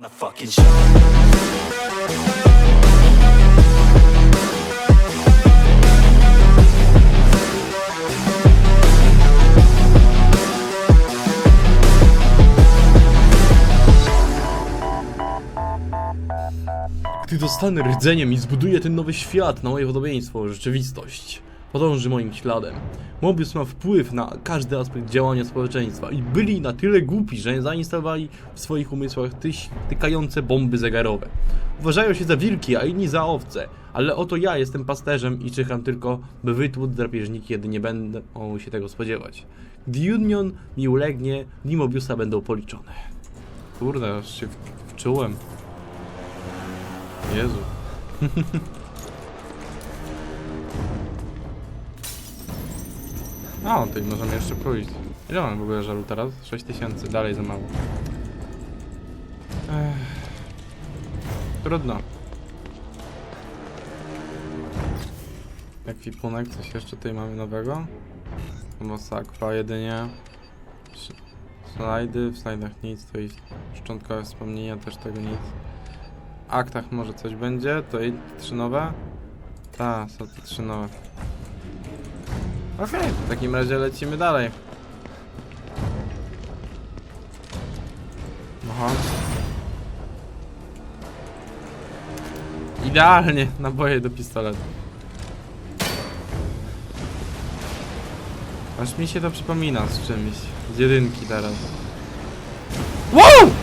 the fucking show. Gdy dostanę rdzeniem i zbuduję ten nowy świat na moje podobieństwo, rzeczywistość, podąży moim śladem. Mobius ma wpływ na każdy aspekt działania społeczeństwa i byli na tyle głupi, że zainstalowali w swoich umysłach tyś, tykające bomby zegarowe. Uważają się za wilki, a inni za owce, ale oto ja jestem pasterzem i czekam tylko, by wytłuc drapieżniki, kiedy nie będą się tego spodziewać. Gdy Union mi ulegnie, dni Mobiusa będą policzone. Kurde, aż się wczułem. Jezu. A, tutaj możemy jeszcze pójść. Ile mamy w ogóle żalu teraz? 6000, dalej za mało. Ech. Trudno. Ekwipunek, coś jeszcze tutaj mamy nowego? Chyba sakwa jedynie. Slajdy, w slajdach nic, to jest szczątkowe wspomnienia, też tego nic aktach może coś będzie, to i trzy nowe? Tak, są te trzy nowe. Okej, w takim razie lecimy dalej. Aha. Idealnie naboje do pistoletu. Aż mi się to przypomina z czymś. Z jedynki teraz. Wow!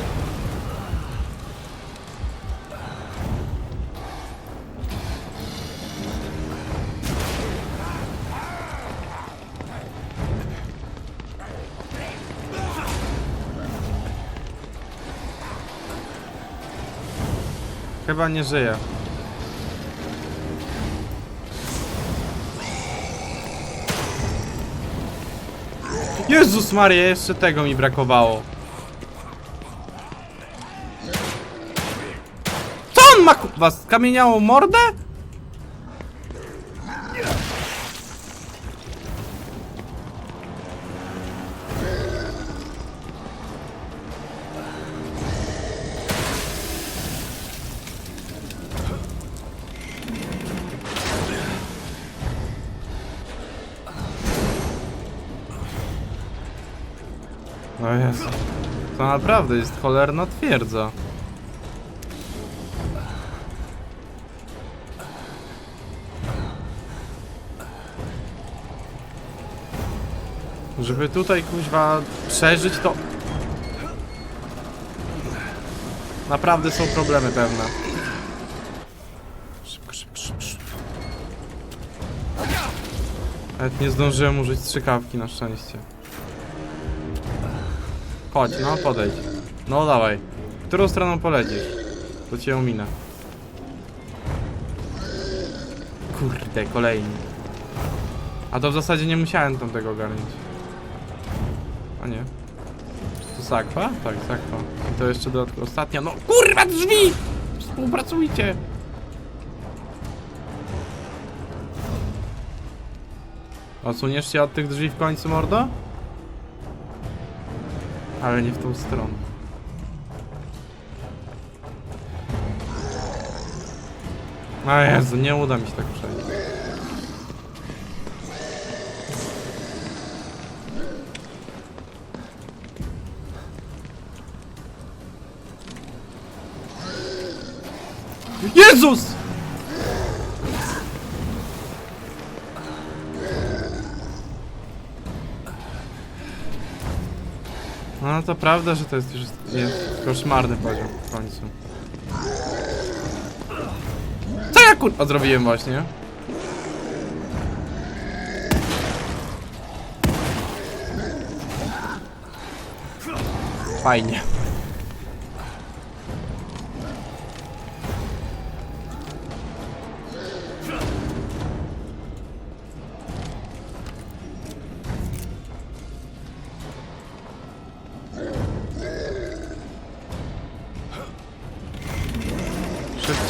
Chyba nie żyje. Jezus Maria, jeszcze tego mi brakowało. Co on ma kurwa, skamieniałą mordę? No jest. To naprawdę jest cholerna twierdza. Żeby tutaj kuźwa przeżyć to... Naprawdę są problemy pewne. Szybko, szybko, szybko, szybko. Nawet nie zdążyłem użyć strzykawki na szczęście. Chodź, no podejdź. No dawaj. Którą stroną polecisz? To cię ominę. Kurde, kolejny. A to w zasadzie nie musiałem tam tego ogarnąć. A nie. To sakwa? Tak, sakwa. I to jeszcze dodatkowo ostatnia. No kurwa drzwi! Współpracujcie! Osuniesz się od tych drzwi w końcu, mordo? Ale nie w tą stronę. A Jezu, nie uda mi się tak przejść. Jezus! No to prawda, że to jest już jest koszmarny poziom w końcu. Co ja kurwa zrobiłem właśnie? Fajnie.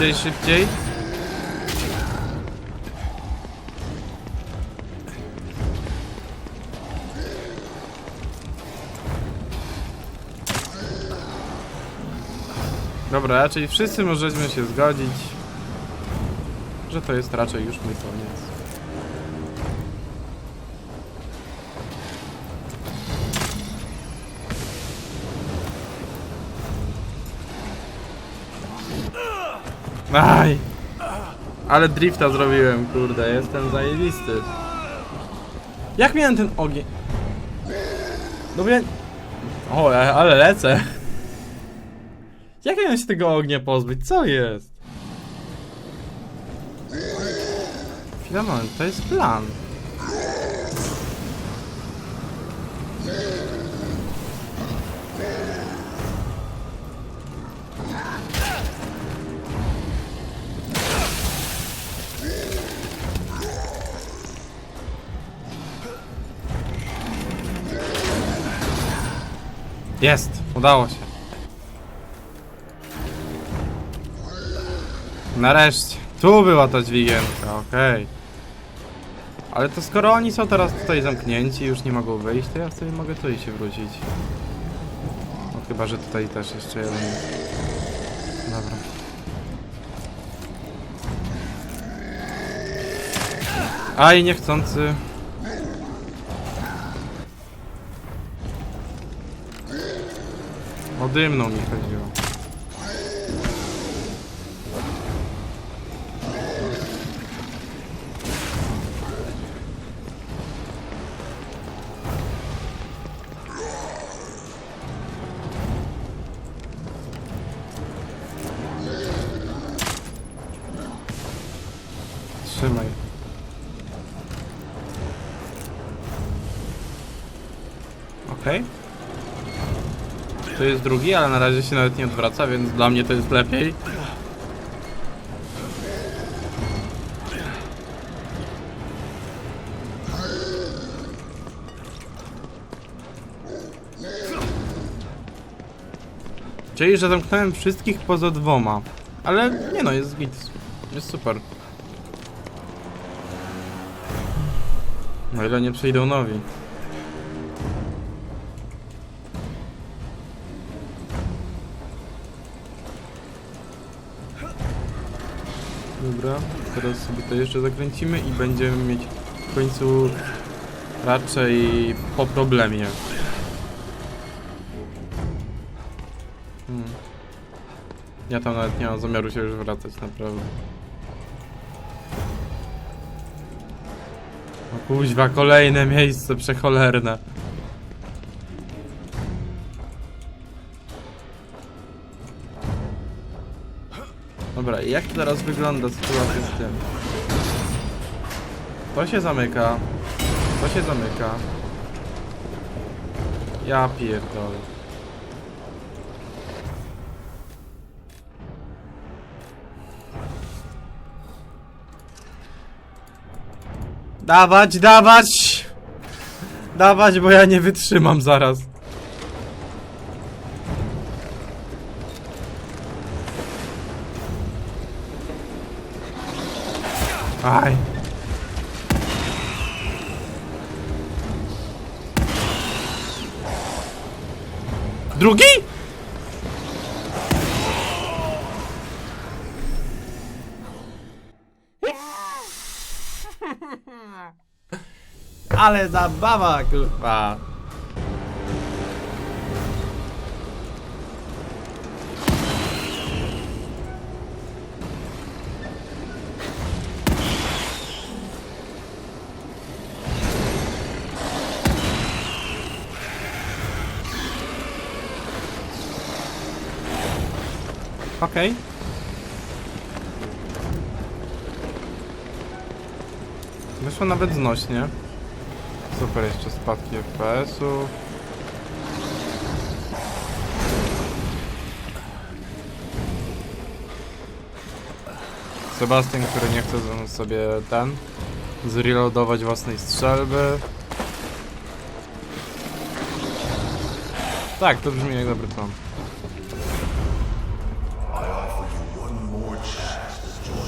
Szybciej, szybciej. Dobra, raczej wszyscy możemy się zgodzić, że to jest raczej już mój koniec. Aj! Ale drifta zrobiłem, kurde, jestem zajebisty. Jak miałem ten ogień? No wiem... O, ale- ale lecę. Jak miałem się tego ognia pozbyć? Co jest? Chwila, moment, to jest plan. Jest, udało się. Nareszcie. Tu była ta dźwigienka, okej. Ale to skoro oni są teraz tutaj zamknięci, już nie mogą wyjść, to ja sobie mogę tutaj się wrócić. No chyba, że tutaj też jeszcze jeden jest. Dobra. Aj, niechcący. O dymną mi chodziło. Jest drugi, ale na razie się nawet nie odwraca, więc dla mnie to jest lepiej. Czyli, że zamknąłem wszystkich poza dwoma. Ale nie no, jest git. Jest super. No ile nie przyjdą nowi. Dobra, teraz sobie to jeszcze zakręcimy i będziemy mieć w końcu raczej po problemie. Hmm. Ja tam nawet nie mam zamiaru się już wracać, naprawdę. O kuźwa, kolejne miejsce przecholerne. Dobra, jak teraz wygląda sytuacja z tym? To się zamyka. To się zamyka. Ja pierdolę. Dawać, dawać! Dawać, bo ja nie wytrzymam zaraz. Aj. Drugi? Ale zabawa, kurwa. Okej. Wyszło nawet znośnie. Super, jeszcze spadki FPS-u. Sebastian, który nie chce sobie ten zreloadować własnej strzelby. Tak, to brzmi jak dobry plan.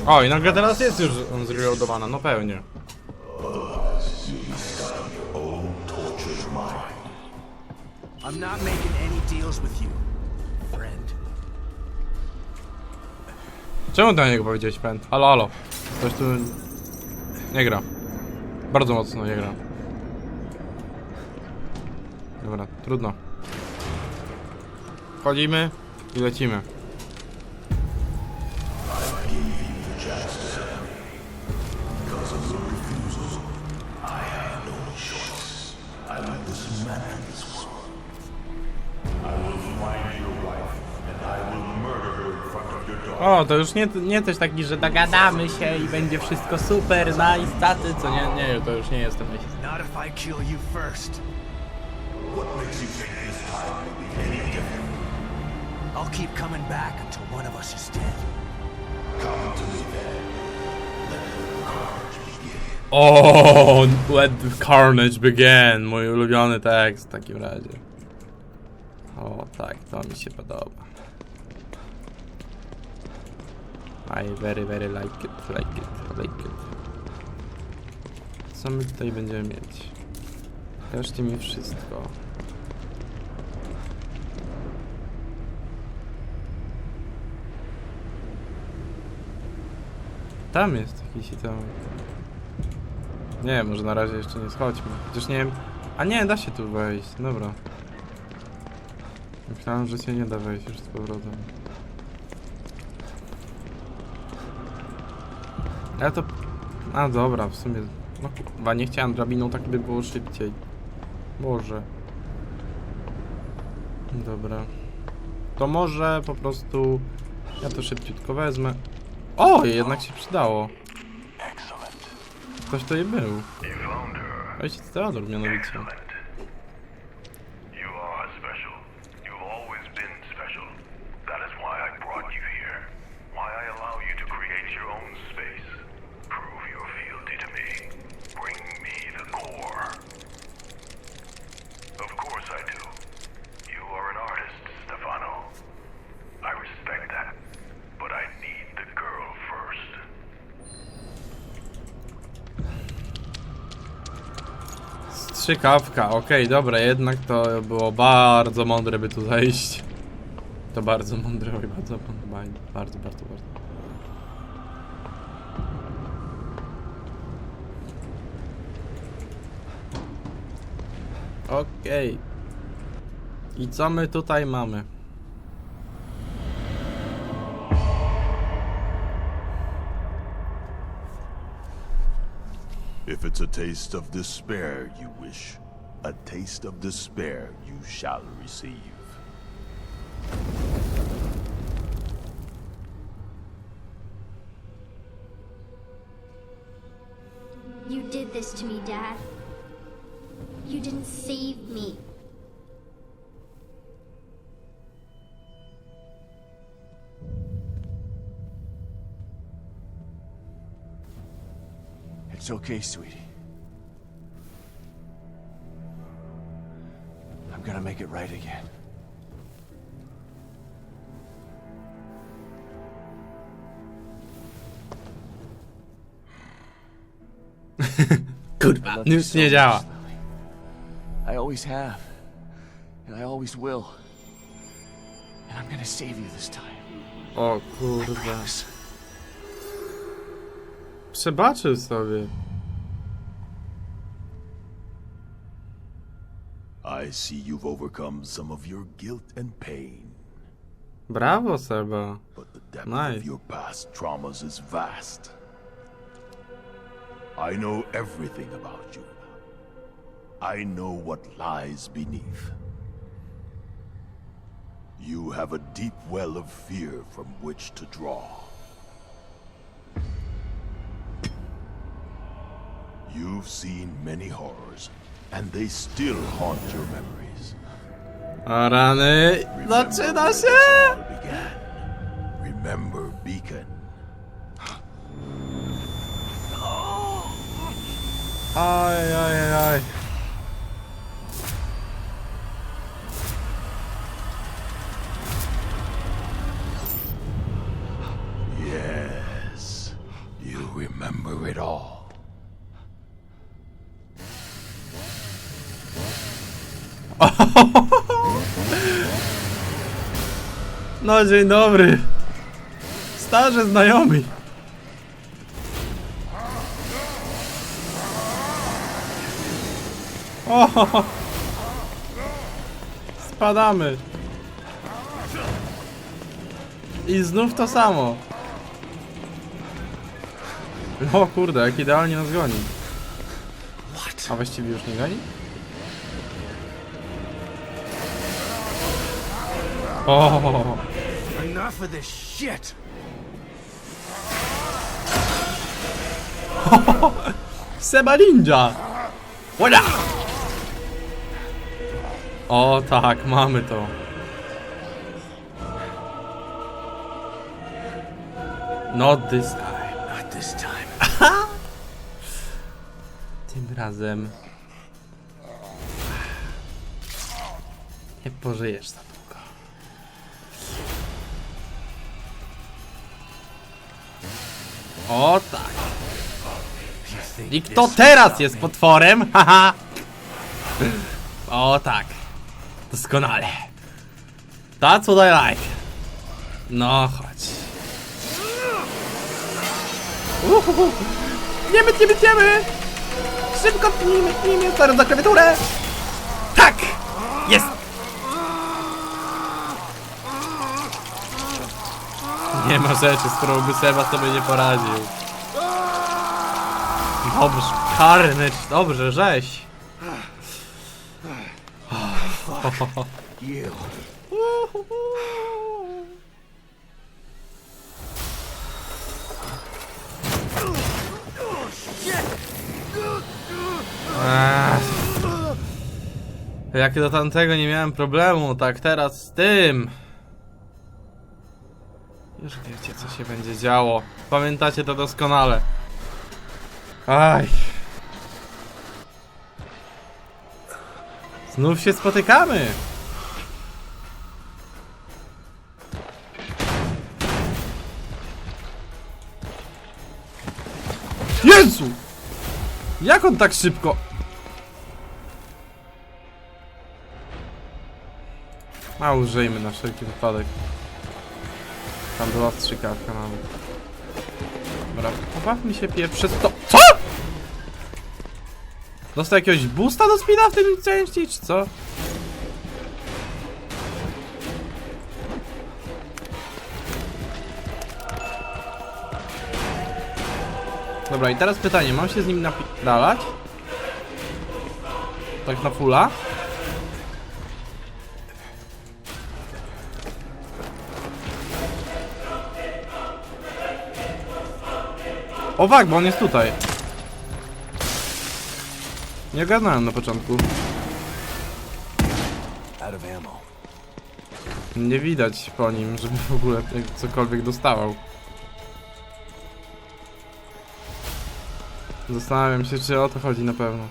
O, i nagle teraz jest już zreloadowana, no pewnie. I'm not making any deals with you, friend. Czemu do niego powiedziałeś pęd? Halo, halo. Ktoś tu... Nie gra. Bardzo mocno nie gra. Dobra, trudno. Wchodzimy i lecimy. O, to już nie, nie też taki, że dogadamy się i będzie wszystko super, nice, taty, co nie? Nie, to już nie jestem myśl. Not if I kill you first. What makes you think this time will be any different? I'll keep coming back until one of us is dead. Come to me then. Let the carnage begin. O, let the carnage begin, mój ulubiony tekst w takim razie. O, tak, to mi się podoba. I very, very like it, like it, like it. Co my tutaj będziemy mieć? Pokażcie mi wszystko. Tam jest jakiś tam. Nie, może na razie jeszcze nie schodźmy. Chociaż nie wiem. A nie, da się tu wejść. Dobra. Myślałem, że się nie da wejść już z powrotem. Ale to... A dobra, w sumie... No kurwa, nie chciałem drabiną, tak by było szybciej. Może. Dobra. To może po prostu... Ja to szybciutko wezmę. O, jednak się przydało. Ktoś tutaj był. Ojciec Teodor mianowicie. Excellent. You are special. You've always been special. That is why I brought you here. Why I allow you to create your own space. Prove your fealty to me. Bring me the core. Of course I do. You are an artist, Stefano. I respect that. But I need the girl first. Strzykawka, okej, dobra, jednak to było bardzo mądre, by tu zejść. To bardzo mądre, oj, bardzo mądre, bardzo, bardzo, bardzo. Okej. I co my tutaj mamy? If it's a taste of despair you wish, a taste of despair you shall receive. You did this to me, Dad. You didn't save me. It's okay, sweetie. I'm gonna make it right again. Kurwa, I love you so much, I always have. And I always will. And I'm gonna save you this time. Oh, o kurwa. Promise. Przebaczył sobie. I see you've overcome some of your guilt and pain, Brawo, Seba. but the depth Nice. of your past traumas is vast. I know everything about you. I know what lies beneath. You have a deep well of fear from which to draw. You've seen many horrors, and they still haunt your memories. O rany, zaczyna się! Began. Remember Beacon. Aj, aj, aj, No dzień dobry. Starzy znajomi. O! Spadamy. I znów to samo. O kurde, jak idealnie nas goni. A właściwie już nie goni? O! Enough of this shit! Seba Ninja! Łoda! O tak, mamy to. Not this time. Not this time. Tym razem... Nie pożyjesz za O tak. I kto teraz jest potworem? Haha! O tak. Doskonale. That's what I like. No chodź. Uhuhu. Tniemy, tniemy, tniemy! Szybko tnijmy, tnijmy, zaraz za klawiaturę! Tak! Jest! Nie ma rzeczy, z którą by Seba sobie nie poradził. Dobrze, Carnage, dobrze. Ech. Jak do tamtego nie miałem problemu, tak teraz z tym. Już wiecie, co się będzie działo. Pamiętacie to doskonale. Aj. Znów się spotykamy. Jezu! Jak on tak szybko? A użyjmy na wszelki wypadek. Tam była strzykawka nawet. Dobra, pobawmy się pierwsze to. CO?! Dostał jakiegoś boosta do speeda w tym części, czy co? Dobra, i teraz pytanie, mam się z nim napierdalać? Tak na fulla? O wak, bo on jest tutaj. Nie ogarnąłem na początku. Nie widać po nim, żeby w ogóle cokolwiek dostawał. Zastanawiam się, czy o to chodzi na pewno.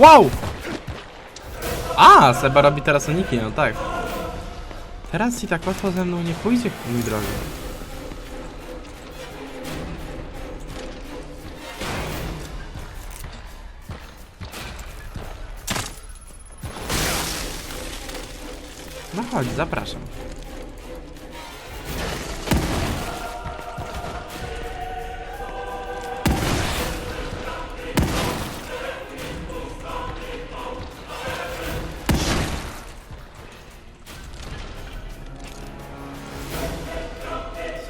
Wow! A, Seba robi teraz uniki, no tak. Teraz ci tak łatwo ze mną nie pójdzie, mój drogi. No chodź, zapraszam.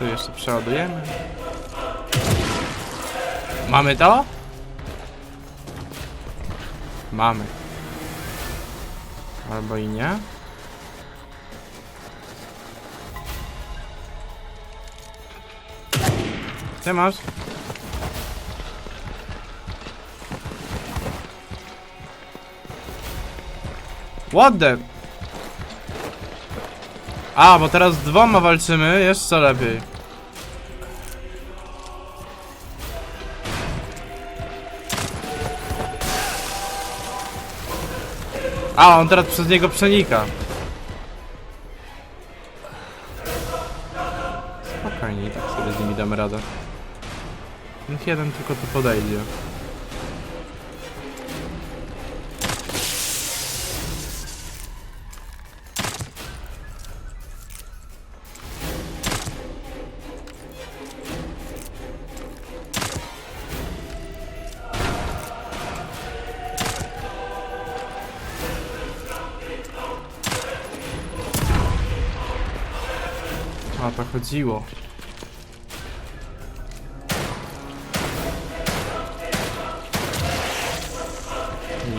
Co jeszcze przeładujemy? Mamy to? Mamy. Albo i nie. Ty masz? What the? A, bo teraz z dwoma walczymy, jeszcze lepiej. A, on teraz przez niego przenika. Spokojnie, i tak sobie z nimi damy radę. Niech jeden tylko tu podejdzie.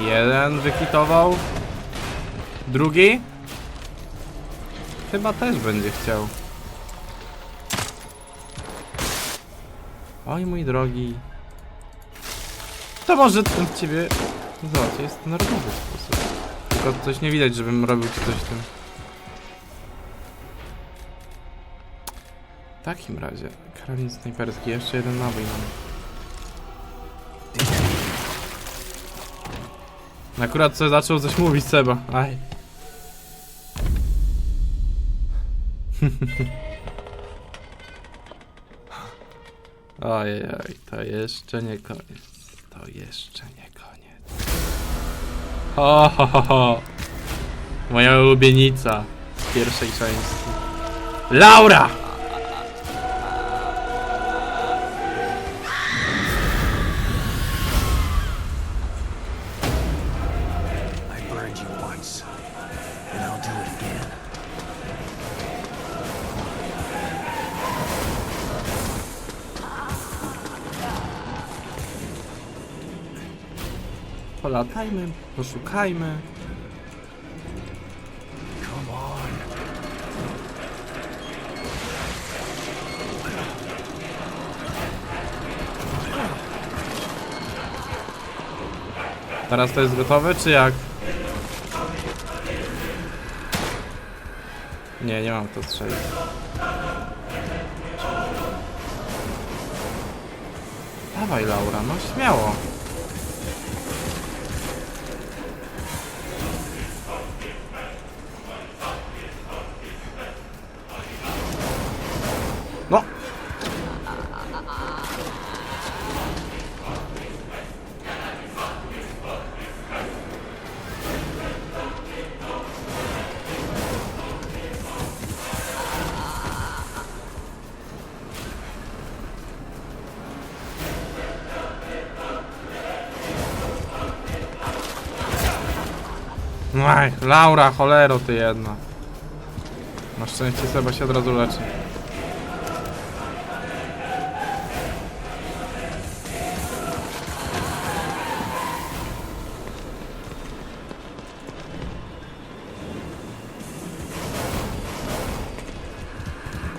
Jeden wykitował. Drugi? Chyba też będzie chciał. Oj mój drogi. To może ten w ciebie... Zobacz, jest to narodowy sposób. Tylko coś nie widać, żebym robił coś tym. W takim razie, karabin snajperski, jeszcze jeden nabój mam. Akurat co zaczął coś mówić Seba. Aj. Ojej, to jeszcze nie koniec. To jeszcze nie koniec. Ho, ho, ho, ho. Moja ulubienica z pierwszej części. Laura! Polatajmy, poszukajmy. Teraz to jest gotowe, czy jak? Nie, nie mam to strzelić. Dawaj Laura, no śmiało. Aj, Laura, cholero ty jedna. Na szczęście Seba się od razu leczy.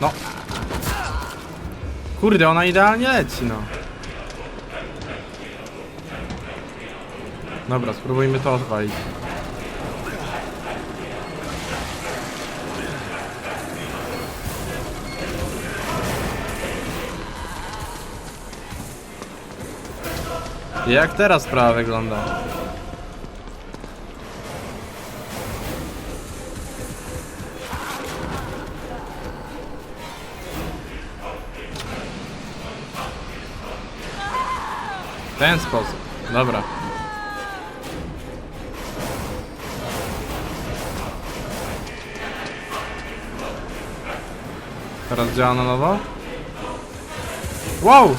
No. Kurde, ona idealnie leci, no. Dobra, spróbujmy to odwalić. Jak teraz sprawa wygląda? W ten sposób. Dobra. Teraz działa na nowo? Wow!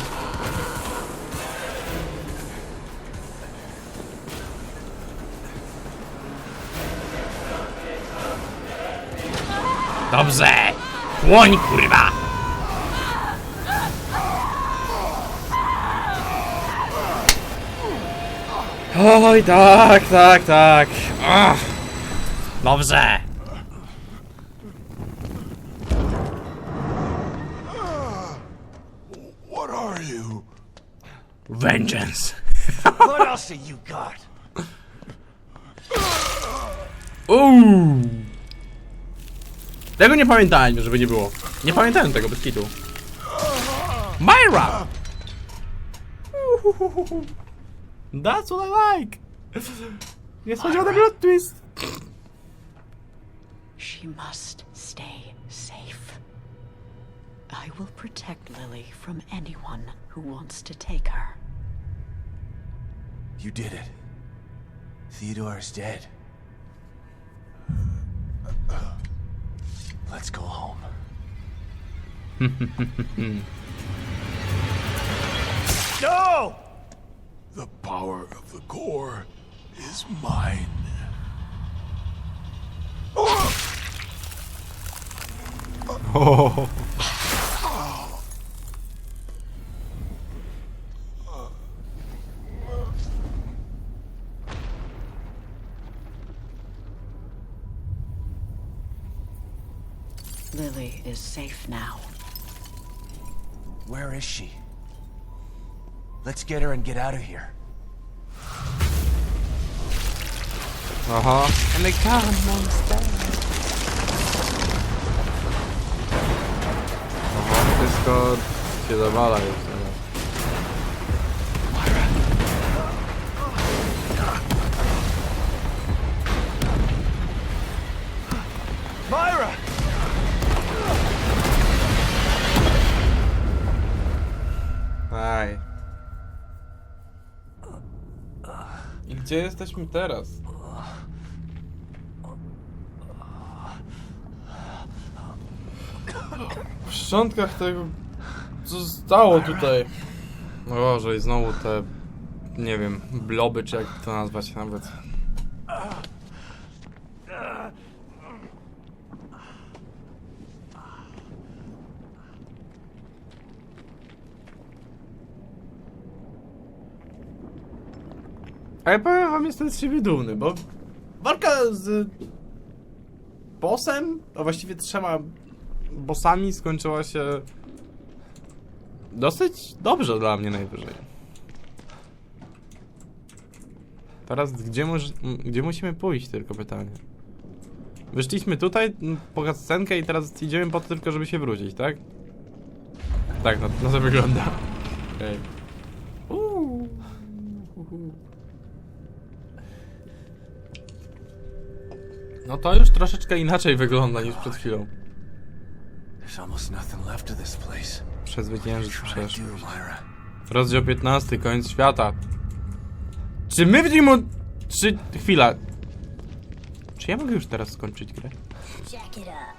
Dobrze! Płoń, kurwa! Oj, tak, tak, tak. Ach. Dobrze. What are you? Vengeance. What else have you got? Uuu. Tego nie pamiętałem, żeby nie było. Nie pamiętałem tego bez kitu. Myra! That's what I like! Niespodziewany plot twist! She must stay safe. I will protect Lily from anyone who wants to take her. You did it. Theodore is dead. Let's go home. no! The power of the core is mine. Lily oh. Is safe now. Where is she? Let's get her and get out of here. Aha. And the car monster. Aha, wszystko się zawala gdzie jesteśmy teraz? W szczątkach tego, co stało tutaj. No Boże, i znowu te, nie wiem, bloby, czy jak to nazwać nawet. Ale powiem wam, jestem z siebie dumny, bo walka z bossem, a właściwie trzema bossami skończyła się dosyć dobrze dla mnie najwyżej. Teraz gdzie, gdzie musimy pójść tylko pytanie. Wyszliśmy tutaj m, po scenkę i teraz idziemy po to tylko, żeby się wrócić, tak? Tak, no, no to wygląda. Okej. Uuu. No to już troszeczkę inaczej wygląda niż przed chwilą. Przezwyciężyć przeszłość. Rozdział 15, koniec świata. Czy my w nim... od- Czy... Chwila. Czy ja mogę już teraz skończyć grę? Jack it up.